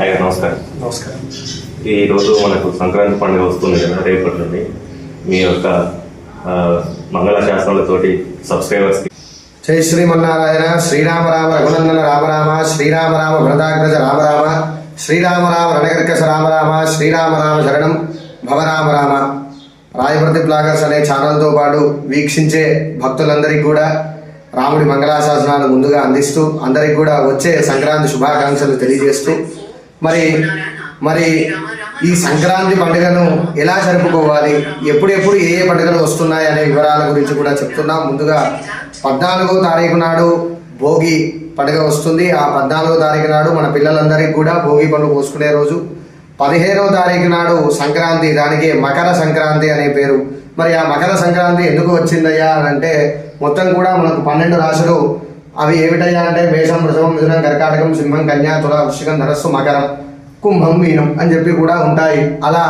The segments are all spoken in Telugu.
అయ్యా నమస్కారం. నమస్కారం. ఈ రోజు మనకు సంక్రాంతి పండుగ వస్తుంది కదా రేపటి నుండి. మీ యొక్క మంగళ శాసనాలతోటి సబ్స్క్రైబర్స్ జై శ్రీమన్నారాయణ శ్రీరామ రామ రఘునందన రామ రామ శ్రీరామ రామ భరతాగ్రజ రామ రామ శ్రీరామ రామ రణకర్కశ రామ రామ శ్రీరామ రామ శరణం భవరామ రామ రాయప్రతి బ్లాగర్స్ అనే ఛానల్తో పాటు వీక్షించే భక్తులందరికీ కూడా రాముడి మంగళాశాసనాలు ముందుగా అందిస్తూ అందరికి కూడా వచ్చే సంక్రాంతి శుభాకాంక్షలు తెలియజేస్తూ మరి మరి ఈ సంక్రాంతి పండుగను ఎలా జరుపుకోవాలి? ఎప్పుడెప్పుడు ఏ ఏ పండుగలు వస్తున్నాయి అనే వివరాల గురించి కూడా చెప్తున్నాం. ముందుగా పద్నాలుగో తారీఖు నాడు భోగి పండుగ వస్తుంది. ఆ పద్నాలుగో తారీఖు నాడు మన పిల్లలందరికీ కూడా భోగి పండుగ పోసుకునే రోజు. పదిహేనో తారీఖు నాడు సంక్రాంతి దానికి మకర సంక్రాంతి అనే పేరు. మరి ఆ మకర సంక్రాంతి ఎందుకు వచ్చిందయ్యా అని అంటే మొత్తం కూడా మనకు పన్నెండు రాశులు అవి ఏమిటయ్యా అంటే మేషం వృషభం మిథునం కర్కాటకం సింహం కన్యా తుల వృషికం ధనస్సు మకరం కుంభం మీనం అని చెప్పి కూడా ఉంటాయి. అలా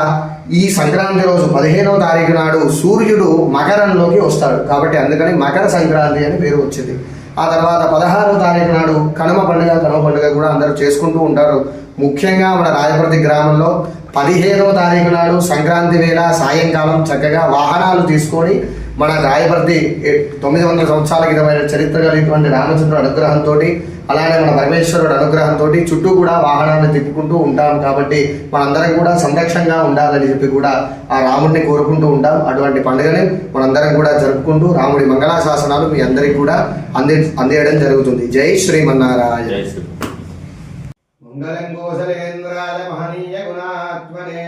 ఈ సంక్రాంతి రోజు పదిహేనవ తారీఖు నాడు సూర్యుడు మకరంలోకి వస్తాడు. కాబట్టి అందుకని మకర సంక్రాంతి అని పేరు వచ్చింది. ఆ తర్వాత పదహారవ తారీఖు నాడు కనుమ పండుగ కనుమ పండుగ కూడా అందరూ చేసుకుంటూ ఉంటారు. ముఖ్యంగా మన రాజప్రతి గ్రామంలో పదిహేనవ తారీఖు నాడు సంక్రాంతి వేళ సాయంకాలం చక్కగా వాహనాలు తీసుకొని మన రాయపర్తి తొమ్మిది వందల సంవత్సరాల క్రితమైన చరిత్ర కలిగినటువంటి రామచంద్రుడు అనుగ్రహంతో అలానే మన పరమేశ్వరుడు అనుగ్రహంతో చుట్టూ కూడా వాహనాలను తిప్పుకుంటూ ఉంటాం కాబట్టి మనందరం కూడా సంరక్షణగా ఉండాలని చెప్పి కూడా ఆ రాముడిని కోరుకుంటూ ఉంటాం. అటువంటి పండుగని మనందరం కూడా జరుపుకుంటూ రాముడి మంగళాశాసనాలు మీ అందరికీ కూడా అందే అందేయడం జరుగుతుంది. జై శ్రీమన్నారాయణ జై శ్రీ कुण्डलङ्गोसलेन्द्राय महनीयगुणात्मने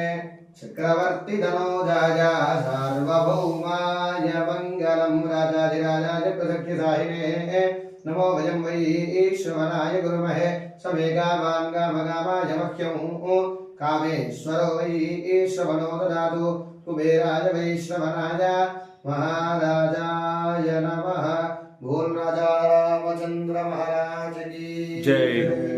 चक्रवर्तिधनोजाय सार्वभौमाय मङ्गलम् राजाधिराजाय प्रसख्यसाहिने। नमो वयं वै ईश्वराय गुरुमहे। समे गामान् गामगामाय मह्यौ कामेश्वरो वै ईश्रवणो ददातु। कुबेराय वैश्रवणाय महाराजाय नमः। भूलराजा रामचंद्र महाराज की जय।